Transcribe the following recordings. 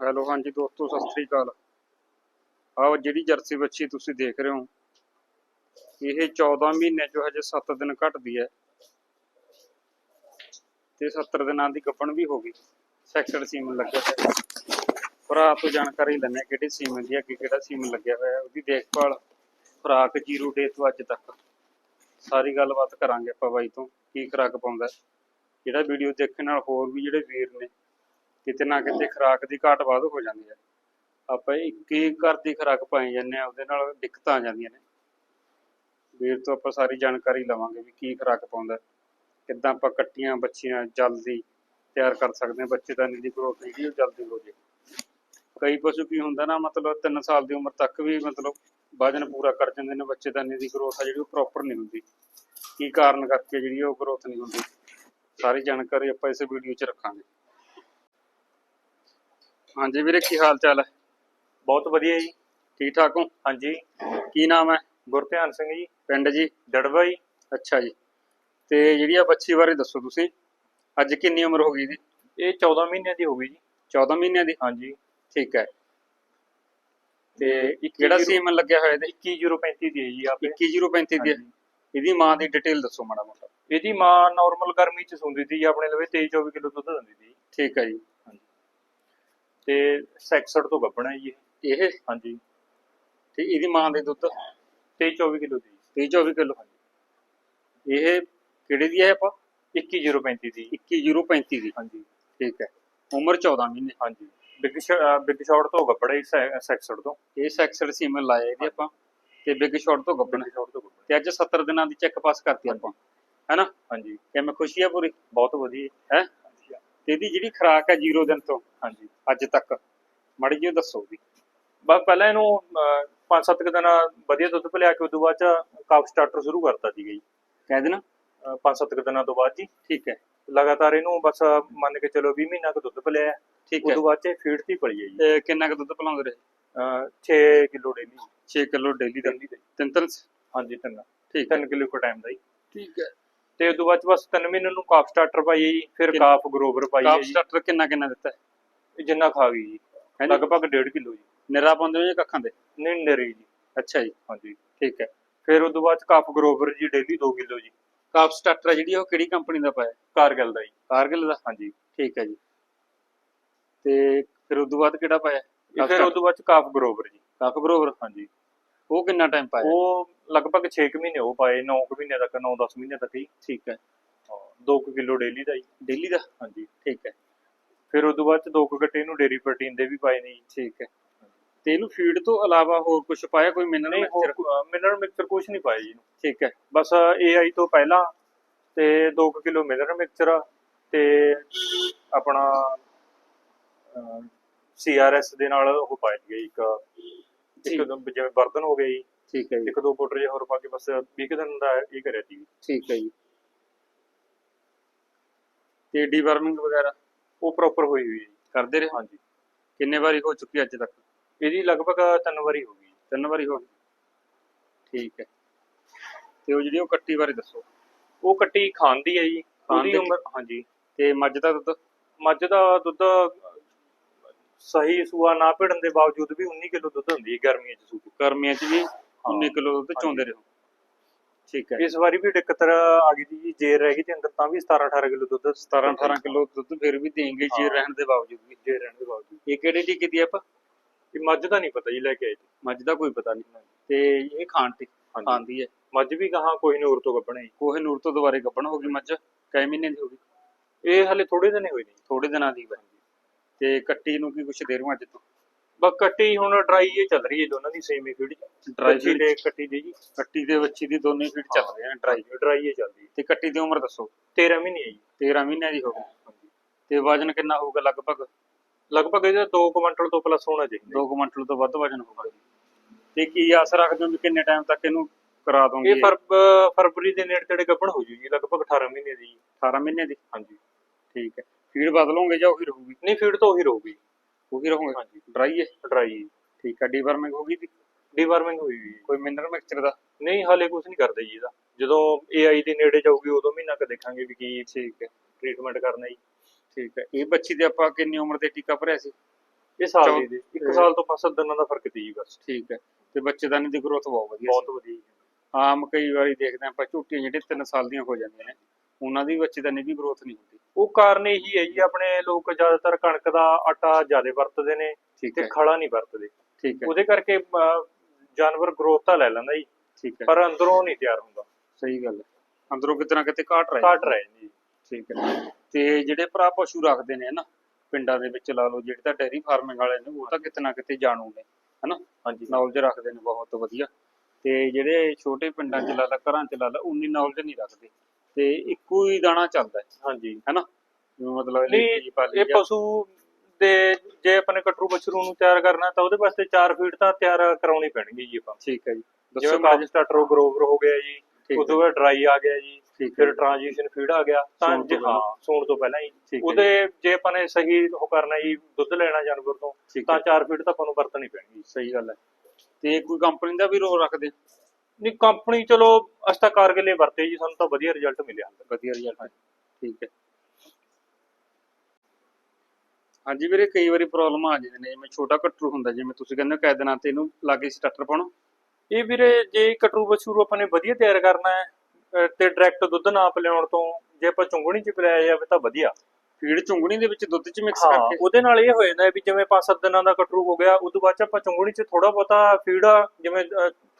Hello, ਹਾਂਜੀ ਦੋਸਤੋ, ਸਤਿ ਸ੍ਰੀ ਅਕਾਲ। ਆਹ ਜਿਹੜੀ ਜਰਸੀ ਬੱਚੀ ਤੁਸੀਂ ਦੇਖ ਰਹੇ ਹੋ, ਇਹ 14 ਮਹੀਨੇ ਚੋਂ ਹਜੇ 7 ਦਿਨ ਘਟਦੀ ਹੈ। ਤੇ 70 ਦਿਨਾਂ ਦੀ ਗੱਭਣ ਵੀ ਹੋ ਗਈ। ਸੈਕਟਰ ਸੀਮਨ ਲੱਗਿਆ ਹੋਇਆ। ਭਰਾ ਤੋਂ ਜਾਣਕਾਰੀ ਲੈਣੇ ਕਿਹੜੀ ਸੀਮਨ ਦੀ ਅੱਗੇ ਕਿਹੜਾ ਸੀਮਨ ਲੱਗਿਆ ਹੋਇਆ ਉਹਦੀ ਦੇਖਭਾਲ ਖੁਰਾਕ ਜੀਰੋ ਡੇ ਤੋਂ ਅੱਜ ਤੱਕ। ਸਾਰੀ ਗੱਲਬਾਤ ਕਰਾਂਗੇ ਆਪਾਂ ਬਾਈ ਤੋਂ, ਕੀ ਖੁਰਾਕ ਪਾਉਂਦਾ ਜਿਹੜਾ ਵੀਡੀਓ ਦੇਖਣ ਨਾਲ ਹੋਰ ਵੀ ਜਿਹੜੇ ਵੀਰ ਨੇ ਕਿਤੇ ਨਾ ਕਿਤੇ ਖੁਰਾਕ ਦੀ ਘਾਟ ਵੱਧ ਹੋ ਜਾਂਦੀ ਹੈ। ਆਪਾਂ ਇੱਕ ਹੀ ਘਰ ਦੀ ਖੁਰਾਕ ਪਾਈ ਜਾਂਦੇ ਆ ਉਹਦੇ ਨਾਲ ਦਿੱਕਤਾਂ ਆ ਜਾਂਦੀਆਂ ਨੇ। ਵੀਰ ਤੋਂ ਆਪਾਂ ਸਾਰੀ ਜਾਣਕਾਰੀ ਲਵਾਂਗੇ ਵੀ ਕੀ ਖੁਰਾਕ ਪਾਉਂਦਾ ਕਿੱਦਾਂ ਆਪਾਂ ਕੱਟੀਆਂ ਬੱਚੀਆਂ ਜਲਦੀ ਤਿਆਰ ਕਰ ਸਕਦੇ ਹਾਂ। ਬੱਚੇਦਾਨੀ ਦੀ ਗਰੋਥ ਜਿਹੜੀ ਉਹ ਜਲਦੀ ਹੋ ਜੇ। ਕਈ ਪਸ਼ੂ ਕੀ ਹੁੰਦਾ ਨਾ, ਮਤਲਬ 3 ਸਾਲ ਦੀ ਉਮਰ ਤੱਕ ਵੀ ਮਤਲਬ ਵਜਨ ਪੂਰਾ ਕਰ ਜਾਂਦੇ ਨੇ। ਬੱਚੇਦਾਨੀ ਦੀ ਗਰੋਥ ਆ ਜਿਹੜੀ ਉਹ ਪ੍ਰੋਪਰ ਨਹੀਂ ਹੁੰਦੀ। ਕੀ ਕਾਰਨ ਕਰਕੇ ਜਿਹੜੀ ਉਹ ਗਰੋਥ ਨਹੀਂ ਹੁੰਦੀ? ਸਾਰੀ ਜਾਣਕਾਰੀ ਆਪਾਂ ਇਸ ਵੀਡੀਓ 'ਚ ਰੱਖਾਂਗੇ। ਹਾਂਜੀ ਵੀਰੇ ਕੀ ਹਾਲ ਚਾਲ ਹੈ? ਬਹੁਤ ਵਧੀਆ ਜੀ। ਠੀਕ ਠਾਕ ਹੋ? ਹਾਂਜੀ। ਕੀ ਨਾਮ ਹੈ? ਗੁਰਧਿਆਨ ਸਿੰਘ ਜੀ। ਪਿੰਡ ਜੀ? ਡੜਵਾ ਜੀ। ਅੱਛਾ ਜੀ। ਤੇ ਜਿਹੜੀ ਆ ਬੱਚੀ ਬਾਰੇ ਦੱਸੋ ਤੁਸੀਂ। ਅੱਜ ਕਿੰਨੀ ਉਮਰ ਹੋ ਗਈ ਦੀ ਇਹ 14 ਮਹੀਨਿਆਂ ਦੀ ਹੋ ਗਈ ਜੀ। 14 ਮਹੀਨਿਆਂ ਦੀ? ਹਾਂਜੀ। ਠੀਕ ਹੈ। ਤੇ ਇੱਕ ਕਿਹੜਾ ਸੀਮਨ ਲੱਗਿਆ ਹੋਇਆ ਇਹਦੇ? 21035 ਦੀ ਹੈ ਜੀ ਆਪੇ। 21035 ਦੀ। ਇਹਦੀ ਮਾਂ ਦੀ ਡਿਟੇਲ ਦੱਸੋ ਮਾੜਾ ਮੋਟਾ। ਇਹਦੀ ਮਾਂ ਨਾਰਮਲ ਗਰਮੀ ਚ ਸੁੰਦੀ ਸੀ ਜੀ, ਆਪਣੇ ਲਵੇ 23 24 ਕਿਲੋ ਦੁੱਧ ਦਿੰਦੀ ਸੀ। ਠੀਕ ਹੈ ਜੀ। ਤੇ ਸੈਕਸਡ ਤੋਂ ਗੱਭਣਾ ਜੀ ਇਹ। ਹਾਂਜੀ। ਤੇ ਇਹਦੀ ਮਾਂ ਦੇ ਦੁੱਧ? 23 24 ਕਿਲੋ ਦੀ। 30 24 ਕਿਲੋ ਇਹ ਕਿਹੜੇ ਦੀ ਹੈ ਆਪਾਂ? 21035 ਦੀ। 21035 ਦੀ। ਹਾਂਜੀ। ਠੀਕ ਹੈ। ਉਮਰ 14 ਮਹੀਨੇ। ਹਾਂਜੀ। ਬਿਗ ਬਿਗ ਸ਼ਾਟ ਤੋਂ ਗੱਭੜਾ ਜੀ ਸੈਕਸਡ ਤੋਂ। ਇਹ ਸੈਕਸਡ ਸੀਮਨ ਲਾਇਆ ਇਹਦੇ ਆਪਾਂ। ਤੇ ਬਿਗ ਸ਼ਾਟ ਤੋਂ ਬਿਗ ਸ਼ਾਟ ਤੋਂ ਤੇ ਅੱਜ 70 ਦਿਨਾਂ ਦੀ ਚੈੱਕ ਪਾਸ ਕਰਤੀ ਆਪਾਂ। ਹੈਨਾ? ਹਾਂਜੀ। ਕਿਵੇਂ ਖੁਸ਼ੀ ਆ ਪੂਰੀ। ਬਹੁਤ ਵਧੀਆ। ਹੈ? ਤੇ ਇਹਦੀ ਜਿਹੜੀ ਖੁਰਾਕ ਹੈ 0 ਦਿਨ ਤੋਂ ਹਾਂਜੀ ਅੱਜ ਤੱਕ। ਮਾੜੀ ਜਿਹੀ ਦੱਸੋ ਵੀ। ਬਸ ਪਹਿਲਾਂ ਇਹਨੂੰ 5-7 ਦਿਨ ਵਧੀਆ ਦੁੱਧ ਪਿਲਾ ਕੇ ਉਦੋਂ ਬਾਅਦ ਚ ਕਾਫ ਸਟਾਰਟਰ ਸ਼ੁਰੂ ਕਰਤਾ ਸੀਗਾ ਜੀ। ਕਹਿ ਦੇਣਾ। 5-7 ਦਿਨਾਂ ਤੋਂ ਬਾਅਦ ਜੀ। ਠੀਕ ਹੈ। ਲਗਾਤਾਰ ਇਹਨੂੰ ਬਸ ਮੰਨ ਕੇ ਚਲੋ 20 ਮਹੀਨਾ ਕੁ ਦੁੱਧ ਪਿਲਾਇਆ ਠੀਕ ਹੈ। ਉਦੋਂ ਬਾਅਦ ਚ ਫੀਡ ਤੇ ਪਲੀ ਹੈ ਜੀ। ਤੇ ਕਿੰਨਾ ਕੁ ਦੁੱਧ ਪਿਲਾਉਂਦੇ ਰਹੇ? 6 ਕਿਲੋ ਡੇਲੀ 6 ਕਿਲੋ ਡੇਲੀ ਦਾ। ਦੇ ਤਿੰਨ ਤਿੰਨ ਹਾਂਜੀ ਤਿੰਨ। ਠੀਕ ਹੈ। 3 ਕਿਲੋ ਕੋ ਟਾਈਮ ਦਾ ਜੀ। ਠੀਕ ਹੈ। ਤੇ ਉਦੋਂ ਬਾਅਦ ਚ ਬਸ 3 ਮਹੀਨੇ ਨੂੰ ਕਾਫ ਸਟਾਰਟਰ ਪਾਈ ਜੀ। ਫਿਰ? ਕਾਫ ਗਰੋਵਰ ਪਾਈ ਹੈ ਕਾਪ ਜੀ। ਸਟਾਰਟਰ ਕਿੰਨਾ ਕਿੰਨਾ ਦਿੱਤਾ ਹੈ? ਇਹ ਜਿੰਨਾ ਖਾ ਗਈ ਜੀ। ਹੈਂਜੀ? ਲਗਭਗ 1.5 ਕਿਲੋ ਜੀ। ਨਿਰਾ ਪਾਉਂਦੇ ਹੋ ਜਾਂ ਕੱਖਾਂ ਦੇ ਨਹੀਂ ਨਰੀ ਜੀ। ਅੱਛਾ ਜੀ। ਹਾਂਜੀ। ਠੀਕ ਹੈ। ਫਿਰ ਉਦੋਂ ਬਾਅਦ ਚ ਕਾਫ ਗਰੋਵਰ ਜੀ ਡੇਲੀ 2 ਕਿਲੋ ਜੀ। ਕਾਪ ਸਟਾਰਟਰ ਜਿਹੜੀ ਉਹ ਕਿਹੜੀ ਕੰਪਨੀ ਦਾ ਪਾਇਆ? ਕਾਰਗਿਲ ਦਾ ਜੀ। ਕਾਰਗਿਲ ਦਾ? ਹਾਂਜੀ। ਠੀਕ ਹੈ ਜੀ। ਤੇ ਫਿਰ ਉਦੋਂ ਬਾਅਦ ਕਿਹੜਾ ਪਾਇਆ? ਇਹ ਫਿਰ ਉਦੋਂ ਬਾਅਦ ਚ ਕਾਫ ਗਰੋਵਰ ਜੀ। ਕਾਫ ਬਰੋਬਰ ਹਾਂਜੀ। ਉਹ ਕਿੰਨਾ ਟਾਈਮ ਪਾਇਆ? ਉਹ ਲਗਭਗ 6 ਮਹੀਨੇ ਉਹ ਪਾਏ 9 ਮਹੀਨੇ ਤੱਕ 9-10 ਮਹੀਨੇ ਤੱਕ ਹੀ। ਠੀਕ ਹੈ। 2 ਕਿਲੋ ਡੇਲੀ ਦਾ ਜੀ। ਡੇਲੀ ਦਾ? ਹਾਂਜੀ। ਠੀਕ ਹੈ। ਫਿਰ ਉਦੋਂ ਬਾਅਦ ਚ ਦੋ ਕੁ ਗੱਟੇ ਨੂੰ ਡੇਰੀ ਪ੍ਰੋਟੀਨ ਦੇ ਵੀ ਪਾਏ ਨੇ ਜੀ ਠੀਕ ਹੈ। ਤੇ ਇਹਨੂੰ ਫੀਡ ਤੋਂ ਇਲਾਵਾ ਹੋਰ ਕੁਝ ਪਾਇਆ ਕੋਈ ਮਿਨਰਲ ਨਹੀਂ ਹੋਰ ਮਿਨਰਲ ਮਿਕਸਚਰ ਕੁਝ ਨਹੀਂ ਪਾਇਆ ਜੀ ਇਹਨੂੰ। ਠੀਕ ਹੈ। ਬਸ ਏਆਈ ਤੋਂ ਪਹਿਲਾਂ ਤੇ 2 ਕਿਲੋ ਮਿਨਰਲ ਮਿਕਸਚਰ ਤੇ ਆਪਣਾ ਸੀਆਰਐਸ ਦੇ ਨਾਲ ਉਹ ਪਾਇਆ ਗਿਆ ਇੱਕ ਠੀਕ। ਇੱਕ ਦੋ ਜਿਵੇਂ ਬਰਤਨ ਹੋ ਗਏ ਜੀ ਠੀਕ ਹੈ ਜੀ। ਇੱਕ ਦੋ ਪਾਊਡਰ ਜਿਹਾ ਹੋਰ ਪਾ ਕੇ ਬਸ 20 ਕੁ ਦਿਨ ਦਾ ਇਹ ਕਰਿਆ ਸੀ ਠੀਕ ਹੈ ਜੀ। ਤੇ ਡੀਵਰਮਿੰਗ ਵਗੈਰਾ? ਉਹ ਪ੍ਰੋਪਰ ਹੋਈ ਹੋਈ ਹੈ ਜੀ। ਕਰਦੇ ਰਹੇ ਹਾਂਜੀ। ਕਿੰਨੇ ਵਾਰੀ ਹੋ ਚੁੱਕੀ ਅੱਜ ਤੱਕ? ਇਹਦੀ ਲਗਭਗ ਤਿੰਨ ਵਾਰੀ ਹੋ ਗਈ। ਤਿੰਨ ਵਾਰੀ ਹੋ ਗਈ। ਠੀਕ ਹੈ। ਤੇ ਉਹ ਜਿਹੜੀ ਉਹ ਕੱਟੀ ਬਾਰੇ ਦੱਸੋ। ਉਹ ਕੱਟੀ ਖਾਂਦੀ ਹੈ ਜੀ। ਉਹਦੀ ਦੀ? ਉਮਰ? ਹਾਂਜੀ। ਤੇ ਮੱਝ ਦਾ ਦੁੱਧ? ਮੱਝ ਦਾ ਦੁੱਧ ਸਹੀ ਸੂਆ ਨਾ ਭਿੜਨ ਦੇ ਬਾਵਜੂਦ ਵੀ 19 ਕਿਲੋ ਦੁੱਧ ਹੁੰਦੀ ਹੈ ਗਰਮੀਆਂ 'ਚ ਸੂਈ ਗਰਮੀਆਂ 'ਚ ਵੀ 19 ਕਿਲੋ ਦੁੱਧ। ਚੋਂਦੇ ਰਹੋ। ਠੀਕ ਹੈ। ਇਸ ਵਾਰੀ ਵੀ ਦਿੱਕਤ ਆ ਗਈ ਜੀ ਜੇਰ ਰਹਿ ਗਈ ਤੇ ਅੰਦਰ ਤਾਂ ਵੀ 17 18 ਕਿਲੋ ਦੁੱਧ 17 18 ਕਿਲੋ ਦੁੱਧ ਫਿਰ ਵੀ ਦੇਂਗੇ ਜੀ। ਰਹਿਣ ਦੇ ਬਾਵਜੂਦ ਵੀ ਜੇਰ ਰਹਿਣ ਦੇ ਬਾਵਜੂਦ ਇਹ ਕਿਹੜੇ ਟੀਕੇ ਦੀ ਆਪਾਂ? ਇਹ ਮੱਝ ਦਾ ਨਹੀਂ ਪਤਾ ਜੀ ਲੈ ਕੇ ਆਏ ਮੱਝ ਦਾ ਕੋਈ ਪਤਾ ਨਹੀਂ। ਤੇ ਇਹ ਖਾਣ ਤੇ ਖਾਂਦੀ ਹੈ। ਮੱਝ ਵੀ ਕਹਾ ਕੋਈ ਨੂਰ ਤੋਂ ਗੱਭਣਾ ਜੀ। ਕੋਹੇ ਨੂਰ ਤੋਂ ਦੁਬਾਰੇ ਗੱਭਣ ਹੋ ਗਈ ਮੱਝ ਕਈ ਮਹੀਨੇ ਦੀ ਹੋ ਗਈ। ਇਹ ਹਲੇ ਥੋੜੇ ਦਿਨ ਹੋਏ ਨੇ ਜੀ। ਥੋੜੇ ਦਿਨਾਂ ਦੀ ਬਣੀ ਤੇ ਕੱਟੀ ਨੂੰ ਕੀ ਕੁਛ ਦੇ ਰਹੀ ਅੱਜ ਤੋਂ? ਬਸ ਕੱਟੀ ਹੁਣ ਡਰਾਈ ਇਹ ਚੱਲ ਰਹੀ ਹੈ ਦੋਨਾਂ ਦੀ ਸੇਮ ਹੀ ਫੀਡ Dry feed? ਤੇ ਕੱਟੀ ਦੀ ਜੀ। ਕੱਟੀ ਦੇ ਬੱਚੀ ਦੀ ਦੋਨੇ ਫੀਡ ਚੱਲ ਰਹੇ ਨੇ ਡਰਾਈ ਡਰਾਈ ਇਹ ਚੱਲਦੀ ਤੇ ਕੱਟੀ ਦੀ ਉਮਰ ਦੱਸੋ? 13 ਮਹੀਨੇ ਹੈ ਜੀ। 13 ਮਹੀਨਿਆਂ ਦੀ ਹੋ ਗਈ। ਹਾਂਜੀ। ਤੇ ਵਜਨ ਕਿੰਨਾ ਹੋਊਗਾ ਲਗਭਗ? ਲਗਭਗ ਇਹਦਾ 2 ਕੁਇੰਟਲ ਤੋਂ ਪਲੱਸ ਹੋਣਾ ਚਾਹੀਦਾ 2 ਕੁਇੰਟਲ ਤੋਂ ਵੱਧ ਵਜਨ ਹੋਊਗਾ ਤੇ ਕੀ ਆਸ ਰੱਖਦੇ ਹੋ ਵੀ ਕਿੰਨੇ ਟਾਈਮ ਤੱਕ ਇਹਨੂੰ ਕਰਾ ਦੋਗੇ? ਇਹ ਫਰਵ ਫਰਵਰੀ ਦੇ ਨੇੜੇ ਤੇੜੇ ਗੱਭਣ ਹੋ ਜੂ ਜੀ ਲਗਭਗ 18 ਮਹੀਨੇ ਦੀ ਜੀ। 18 ਮਹੀਨੇ ਦੀ? ਹਾਂਜੀ। ਠੀਕ ਹੈ। ਫੀਡ ਬਦਲੋਗੇ ਜਾਂ ਉਹੀ ਰਹੂਗੀ? ਨਹੀਂ ਫੀਡ ਤਾਂ ਉਹੀ ਰਹੂਗੀ। ਉਹੀ ਰਹੂਗੇ। ਹਾਂਜੀ। ਡਰਾਈ ਹੈ। ਡਰਾਈ ਠੀਕ ਹੈ ਡੀਵਰਮਿੰਗ ਹੋ ਗਈ ਦੀ ਡੀਵਾਰਮਿੰਗ ਹੋਈ ਹੋਈ ਹੈ। ਕੋਈ ਮਿਨਰਲ ਮਿਕਸਚਰ ਦਾ? ਨਹੀਂ ਹਾਲੇ ਕੁਝ ਨਹੀਂ ਕਰਦੇ ਜੀ ਇਹਦਾ। ਜਦੋਂ ਏਆਈ ਦੇ ਨੇੜੇ ਜਾਊਗੀ ਉਦੋਂ ਮਹੀਨਾ ਕ ਦੇਖਾਂਗੇ ਵੀ ਕੀ ਠੀਕ ਹੈ। ਟ੍ਰੀਟਮੈਂਟ ਕਰਨਾ ਜੀ। ਠੀਕ ਹੈ। ਇਹ ਬੱਚੀ ਦੇ ਆਪਾਂ ਕਿੰਨੀ ਉਮਰ ਤੇ ਟੀਕਾ ਭਰਿਆ ਸੀ? ਇਹ ਸਾਲ ਦੀ ਦੇ ਇੱਕ ਸਾਲ ਤੋਂ 5-7 ਦਿਨਾਂ ਦਾ ਫ਼ਰਕ ਤੀ ਜੀ ਬਸ। ਠੀਕ ਹੈ। ਤੇ ਬੱਚੇਦਾਨੀ ਦੀ ਗਰੋਥ ਬਹੁਤ ਵਧੀਆ ਬਹੁਤ ਵਧੀਆ ਜੀ। ਆਮ ਕਈ ਵਾਰੀ ਦੇਖਦੇ ਹਾਂ ਆਪਾਂ ਝੂਟੀਆਂ ਜਿਹੜੇ 3 ਸਾਲ ਦੀਆਂ ਹੋ ਜਾਂਦੀਆਂ ਨੇ। ਉਹਨਾਂ ਦੀ ਬੱਚੇਦਾਨੀ ਦੀ ਗਰੋਥ ਨਹੀਂ ਹੁੰਦੀ। ਉਹ ਕਾਰਨ ਇਹੀ ਹੈ ਜੀ ਆਪਣੇ ਲੋਕ ਜ਼ਿਆਦਾਤਰ ਕਣਕ ਦਾ ਆਟਾ ਜ਼ਿਆਦਾ ਵਰਤਦੇ ਨੇ ਠੀਕ ਤੇ ਹੈ। ਖੜਾ ਨਹੀਂ ਵਰਤਦੇ। ਠੀਕ ਹੈ। ਉਹਦੇ ਕਰਕੇ ਜਾਨਵਰ ਗਰੋਥ ਤਾਂ ਲੈ ਲੈਂਦਾ ਜੀ ਠੀਕ ਹੈ। ਪਰ ਅੰਦਰੋਂ ਨਹੀਂ ਤਿਆਰ ਹੁੰਦਾ। ਸਹੀ ਗੱਲ ਹੈ। ਅੰਦਰੋਂ ਕਿਤੇ ਨਾ ਕਿਤੇ ਘਾਟ ਰਹੇ ਘਟ ਰਹੇ ਜੀ। ਠੀਕ ਹੈ। ਤੇ ਜਿਹੜੇ ਭਰਾ ਪਸ਼ੂ ਰੱਖਦੇ ਨੇ ਨਾ ਪਿੰਡਾਂ ਦੇ ਵਿੱਚ ਲਾ ਲਓ ਜਿਹੜੇ ਤਾਂ ਡੇਅਰੀ ਫਾਰਮਿੰਗ ਵਾਲੇ ਨੇ ਉਹ ਤਾਂ ਕਿਤੇ ਨਾ ਕਿਤੇ ਜਾਣੂ ਨੇ ਹਨਾ ਹਾਂਜੀ। ਨੌਲੇਜ ਰੱਖਦੇ ਨੇ ਬਹੁਤ ਵਧੀਆ। ਤੇ ਜਿਹੜੇ ਛੋਟੇ ਪਿੰਡਾਂ 'ਚ ਲਾ ਲਾ ਘਰਾਂ 'ਚ ਲਾ ਲਾ ਉਨੀ ਨੌਲੇਜ ਨਹੀਂ ਰੱਖਦੇ। ਤੇ ਇੱਕੋ ਹੀ ਦਾਣਾ ਚੱਲਦਾ ਹੈ। ਹਾਂਜੀ। ਹਨਾ? ਮਤਲਬ ਨਹੀਂ, ਲੀਚੀ ਪਾਲੀ ਇਹ ਪਸ਼ੂ ਦੇ ਜੇ ਆਪਣੇ ਕਟਰੂ ਬਛਰੂ ਨੂੰ ਤਿਆਰ ਕਰਨਾ ਤਾਂ ਉਹਦੇ ਵਾਸਤੇ 4 ਫੀਟ ਤਾਂ ਤਿਆਰ ਕਰਾਉਣੀ ਪੈਣਗੀ ਜੀ ਆਪਾਂ। ਠੀਕ ਹੈ ਜੀ। ਜਿਵੇਂ ਕਾਜ ਸਟਾਰਟਰ ਗਰੋਵਰ ਹੋ ਗਿਆ ਜੀ ਤੋਂ ਬਾਅਦ ਡਰਾਈ ਆ ਗਿਆ ਜੀ ਫਿਰ ਟ੍ਰਾਂਜੀਸ਼ਨ ਫੀਡ ਆ ਗਿਆ। ਤਾਂ ਹਾਂ ਸੌਣ ਤੋਂ ਪਹਿਲਾਂ ਹੀ। ਉਹਦੇ ਜੇ ਆਪਾਂ ਨੇ ਸਹੀ ਉਹ ਕਰਨਾ ਜੀ ਦੁੱਧ ਲੈਣਾ ਜਾਨਵਰ ਤੋਂ ਤਾਂ ਹੈ। 4 ਫੀਟ ਤਾਂ ਆਪਾਂ ਨੂੰ ਵਰਤਣੀ ਪੈਣਗੀ ਸਹੀ ਗੱਲ ਹੈ। ਤੇ ਕੋਈ ਕੰਪਨੀ ਦਾ ਵੀ ਰੋਲ ਰੱਖਦੇ ਨਹੀਂ ਕੰਪਨੀ ਚਲੋ ਅਸੀਂ ਤਾਂ ਕਾਰਗਿਲੇ ਵਰਤੇ ਜੀ ਸਾਨੂੰ ਤਾਂ ਵਧੀਆ ਰਿਜ਼ਲਟ ਮਿਲਿਆ। ਵਧੀਆ ਰਿਜ਼ਲਟ ਠੀਕ ਹੈ। ਹਾਂਜੀ ਵੀਰੇ ਕਈ ਵਾਰੀ ਪ੍ਰੋਬਲਮ ਆ ਜਾਂਦੀ ਨੇ ਜਿਵੇਂ ਛੋਟਾ ਕਟਰੂ ਹੁੰਦਾ ਜਿਵੇਂ ਤੁਸੀਂ ਕਹਿੰਦੇ ਹੋ ਕੈ ਦਿਨਾਂ ਤੇ ਇਹਨੂੰ ਲਾਗੇ ਸਟਾਰਟਰ ਪਾਉਣਾ। ਇਹ ਵੀਰੇ ਜੇ ਕਟਰੂ ਬਛਰੂ ਆਪਾਂ ਨੇ ਵਧੀਆ ਤਿਆਰ ਕਰਨਾ ਹੈ ਅਹ ਤੇ ਡਾਇਰੈਕਟ ਦੁੱਧ ਨਾ ਪਿਲਾਉਣ ਤੋਂ ਜੇ ਆਪਾਂ ਚੁੰਗਣੀ ਚ ਪਿਲਾਇਆ ਜਾਵੇ ਤਾਂ ਵਧੀਆ। ਫੀਡ ਚੁੰਗਣੀ ਦੇ ਵਿੱਚ ਦੁੱਧ ਚ ਮਿਕਸ ਹਾਂ ਕਰਕੇ। ਉਹਦੇ ਨਾਲ ਇਹ ਹੋ ਜਾਂਦਾ ਹੈ ਵੀ ਜਿਵੇਂ 5-7 ਦਿਨਾਂ ਦਾ ਕਟਰੂ ਹੋ ਗਿਆ ਉਦੋਂ ਬਾਅਦ ਚ ਆਪਾਂ ਚੁੰਗਣੀ ਚ ਥੋੜਾ ਬਹੁਤਾ ਫੀਡ ਜਿਵੇਂ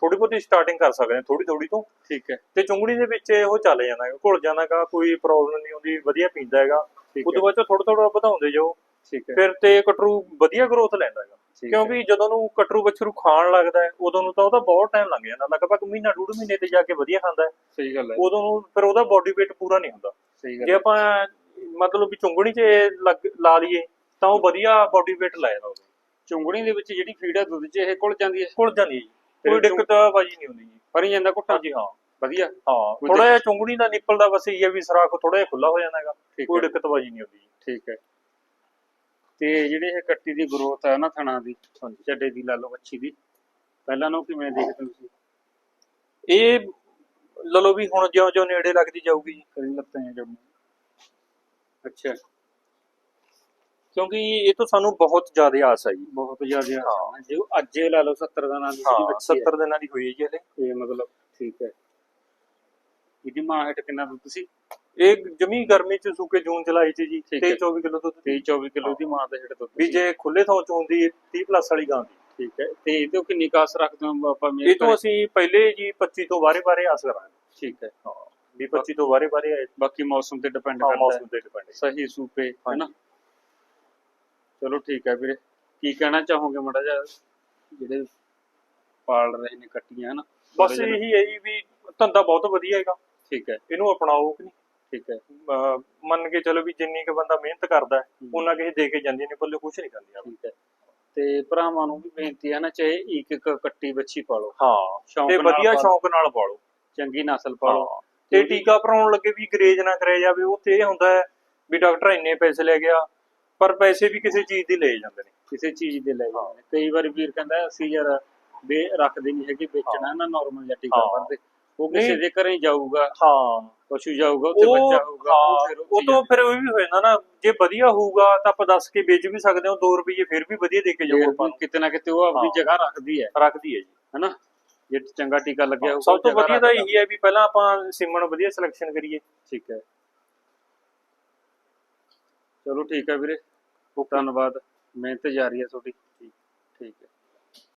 ਥੋੜੀ ਬਹੁਤੀ ਸਟਾਰਟਿੰਗ ਕਰ ਸਕਦੇ ਹਾਂ ਥੋੜੀ ਥੋੜੀ ਤੋਂ। ਠੀਕ ਹੈ। ਤੇ ਚੁੰਗਣੀ ਦੇ ਵਿੱਚ ਉਹ ਚੱਲ ਜਾਂਦਾ ਹੈ ਘੁਲ ਜਾਂਦਾ ਹੈਗਾ ਕੋਈ ਪ੍ਰੋਬਲਮ ਨਹੀਂ ਆਉਂਦੀ ਵਧੀਆ ਪੀਂਦਾ ਹੈਗਾ। ਹੈ। ਬਾਅਦ ਚ ਥੋੜਾ ਥੋੜਾ ਵਧਾਉਂਦੇ ਜਾਓ। ਠੀਕ ਹੈ। ਫਿਰ ਤੇ ਕਟਰੂ ਵਧੀਆ ਗਰੋਥ ਲੈਂਦਾ ਹੈਗਾ। ਕਿਉਂਕਿ ਜਦੋਂ ਨੂੰ ਕਟਰੂ ਬਛਰੂ ਖਾਣ ਲੱਗਦਾ ਹੈ ਉਦੋਂ ਨੂੰ ਤਾਂ ਉਹਦਾ ਬਹੁਤ ਟਾਈਮ ਲੱਗ ਜਾਂਦਾ ਲਗਭਗ ਮਹੀਨਾ ਡੂਢ ਮਹੀਨੇ ਤੇ ਜਾ ਕੇ ਵਧੀਆ ਖਾਂਦਾ ਹੈ। ਸਹੀ ਗੱਲ ਹੈ। ਉਦੋਂ ਨੂੰ ਫਿਰ ਉਹਦਾ ਬਾਡੀ weight ਪੂਰਾ ਨਹੀਂ ਹੁੰਦਾ। ਜੇ ਆਪਾਂ ਮਤਲਬ ਵੀ ਚੁੰਗਣੀ 'ਚ ਲੱਗ- ਲਾ ਲਈਏ ਤਾਂ ਉਹ ਵਧੀਆ ਬਾਡੀ weight ਲੈ ਜਾਂਦਾ ਉਹਦਾ। ਚੁੰਗਣੀ ਦੇ ਵਿੱਚ ਜਿਹੜੀ ਫੀਡ ਹੈ ਦੁੱਧ ਚ ਇਹ ਘੁਲ ਜਾਂਦੀ ਹੈ? ਘੁਲ ਜਾਂਦੀ ਹੈ ਜੀ। ਫਿਰ ਕੋਈ ਚੁੰਗ- ਦਿੱਕਤ ਬਾਜੀ ਨਹੀਂ ਹੁੰਦੀ ਜੀ। ਪਰ ਜਾਂਦਾ ਘੁੱਟਾ? ਹਾਂਜੀ ਹਾਂ। ਵਧੀਆ। ਹਾਂ ਕੋਈ ਥੋੜਾ ਜਿਹਾ ਚੁੰਗਣੀ ਦਾ ਨਿੱਪਲ ਦਾ ਬਸ ਇਹ ਹੈ ਵੀ ਸਰਾਖ ਥੋੜਾ ਜਿਹਾ ਖੁੱਲਾ ਹੋ ਜਾਂਦਾ ਹੈਗਾ ਠੀਕ ਕੋਈ ਹੈ। ਦਿੱਕਤ ਬਾਜੀ ਨਹੀਂ ਹੁੰਦੀ ਜੀ। ਠੀਕ ਹੈ। ਤੇ ਜਿਹੜੇ ਇਹ ਕੱਟੀ ਦੀ ਗਰੋਥ ਹੈ ਨਾ ਥਣਾ ਦੀ ਚੱਡੇ ਦੀ ਲਾ ਲਓ ਬੱਚੀ ਦੀ ਪਹਿਲਾਂ ਨੂੰ ਕਿਵੇਂ ਦੇਖਦੇ ਤੁਸੀਂ? ਇਹ ਲਲੋ ਵੀ ਹੁਣ ਜਿਉਂ ਜਿਉਂ ਨੇੜੇ ਲੱਗਦੀ ਜਾਊਗੀ ਜੀ। ਕਰੀ ਲੱਤਾਂ ਜਮ ਅੱਛਾ। ਕਿਉਂਕਿ ਇਹ ਤੋਂ ਸਾਨੂੰ ਬਹੁਤ ਜ਼ਿਆਦਾ ਆਸ ਹੈ ਜੀ। ਬਹੁਤ ਜ਼ਿਆਦਾ ਹੈ ਜੇ ਅੱਜ ਲਾ ਲਓ 70 ਦਿਨਾਂ ਦੀ ਹਾਂ ਬੱਚੀ ਹੈ 70 ਦਿਨਾਂ ਦੀ ਹੋਈ ਹੈ ਜੀ ਹਲੇ। ਇਹ ਮਤਲਬ ਠੀਕ ਹੈ। ਇਹਦੀ ਮਾਂ ਹੇਠ ਕਿੰਨਾ ਦੁੱਧ ਸੀ? ਇਹ ਜਮੀ ਗਰਮੀ ਚ ਸੁੱਕੇ ਜੂਨ ਜੁਲਾਈ ਚ ਜੀ। ਠੀਕ ਹੈ। 23 24 ਕਿਲੋ ਦੁੱਧ 23 24 ਕਿਲੋ ਦੀ ਮਾਂ ਦਾ ਹੇਠ ਦੁੱਧ ਵੀ। ਜੇ ਖੁੱਲੇ ਥਾਂ ਚ ਹੁੰਦੀ 30 ਪਲੱਸ ਵਾਲੀ ਗਾਂ ਦੀ। ਠੀਕ ਹੈ। ਤੇ ਇਹ ਤੋਂ ਕਿੰਨੀ ਕਾਸ ਰੱਖਦੇ ਹੋ ਆਪਾਂ ਇਹ ਤੋਂ ਅਸੀਂ ਪਹਿਲੇ ਜੀ 25 ਤੋਂ ਬਾਰੇ ਬਾਰੇ ਆਸ ਕਰਾਂਗੇ। ਠੀਕ ਹੈ। ਹਾਂ। ਵੀ 25 ਤੋਂ ਬਾਰੇ ਬਾਰੇ ਆਏ। ਬਾਕੀ ਮੌਸਮ ਤੇ ਡਿਪੈਂਡ ਹਾਂ ਕਰਦਾ ਮੌਸਮ ਹੈ ਤੇ ਡਿਪੈਂਡ ਸਹੀ ਸੂਪੇ ਹੈ ਨਾ? ਚਲੋ ਠੀਕ ਹੈ ਵੀਰੇ। ਕੀ ਕਹਿਣਾ ਚਾਹੋਗੇ ਮੜਾ ਜਾ ਜਿਹੜੇ ਪਾਲ ਰਹੇ ਨੇ ਕੱਟੀਆਂ ਹੈ ਨਾ? ਬਸ ਥੋੜ੍ਹਾ ਜਿਹਾ- ਇਹੀ ਹੈ ਜੀ ਵੀ ਧੰਦਾ ਬਹੁਤ ਵਧੀਆ ਹੈਗਾ। ਠੀਕ ਹੈ। ਇਹਨੂੰ ਅਪਣਾਓ ਕਿ ਨਹੀਂ? ਠੀਕ ਹੈ। ਅਹ ਮੰਨ ਕੇ ਚਲੋ ਵੀ ਜਿੰਨੀ ਕੁ ਬੰਦਾ ਮਿਹਨਤ ਕਰਦਾ ਹੈ। ਉਹਨਾਂ ਕਿਸੇ ਦੇ ਕੇ ਜਾਂਦੀ ਨੇ ਪੱਲੇ ਕੁਝ ਨਹੀਂ ਕਰਦੀ ਆਪ। ਠੀਕ ਹੈ। ਤੇ ਭਰਾਵਾਂ ਨੂੰ ਵੀ ਬੇਨਤੀ ਹੈ ਨਾ ਚਾਹੇ ਇੱਕ ਇੱਕ ਕੱਟੀ ਬੱਚੀ ਪਾਲੋ। ਹਾਂ ਸ਼ੌਂਕ ਤੇ ਨਾਲ ਵਧੀਆ ਪਾਲੋ। ਸ਼ੌਂਕ ਨਾਲ ਪਾਲੋ। ਚੰਗੀ ਨਸਲ ਪਾਲੋ। ਹਾਂ। ਤੇ ਟੀਕਾ ਭਰਾਉਣ ਲੱਗੇ ਵੀ ਗਰੇਜ ਨਾ ਕਰਿਆ ਜਾਵੇ ਤੇ ਇਹ ਹੁੰਦਾ ਹੈ ਵੀ ਡਾਕਟਰ ਇੰਨੇ ਪੈਸੇ ਲੈ ਗਿਆ ਪਰ ਪੈਸੇ ਵੀ ਕਿਸੇ ਚੀਜ਼ ਦੀ ਲਏ ਜਾਂਦੇ ਨੇ। ਕਿਸੇ ਚੀਜ਼ ਦੇ ਲੈ ਜਾਂਦੇ ਨੇ। ਕਈ ਵਾਰ ਵੀਰ ਕਹਿੰਦਾ ਅਸੀਂ ਯਾਰ ਬੇ ਰੱਖਦੇ ਨਹੀਂ ਹੈਗੇ ਵੇਚਣਾ ਨਾ ਨਾਰਮਲ ਜਾਂ ਟੀਕਾ ਹਾਂ। ਭਰਦੇ ਉਹ ਕਿਸੇ। ਦੇ ਘਰੇ ਜਾਊਗਾ ਹਾਂ। ਪਸ਼ੂ ਜਾਊਗਾ ਉੱਥੇ ਬੱਚਾ ਹੋਊਗਾ ਉਹ ਤੋਂ ਫਿਰ ਉਹ ਵੀ ਹੋ ਜਾਂਦਾ ਨਾ ਜੇ ਵਧੀਆ ਹੋਊਗਾ ਤਾਂ ਆਪਾਂ ਦੱਸ ਕੇ ਵੇਚ ਵੀ ਸਕਦੇ ਹਾਂ 2 ਰੁਪਏ ਫਿਰ ਵੀ ਵਧੀਆ ਦੇ ਕੇ ਜਾਊ ਆਪਾਂ ਨੂੰ ਕਿਤੇ ਨਾ ਕਿਤੇ ਉਹ ਆਪਣੀ। ਜਗ੍ਹਾ ਰੱਖਦੀ ਹੈ। ਰੱਖਦੀ ਹੈ ਜੀ। ਹਨਾ? ਜੇ ਚੰਗਾ ਟੀਕਾ ਲੱਗਿਆ ਹੋਊਗਾ ਸਭ ਤੋਂ ਵਧੀਆ ਤਾਂ। ਇਹੀ ਹੈ ਵੀ ਪਹਿਲਾਂ ਆਪਾਂ ਸਿਮਣ ਵਧੀਆ ਸਿਲੈਕਸ਼ਨ ਕਰੀਏ। ਠੀਕ ਹੈ। ਚਲੋ ਠੀਕ ਹੈ ਵੀਰੇ। ਧੰਨਵਾਦ। ਮਿਹਨਤ ਜਾਰੀ ਹੈ ਤੁਹਾਡੀ।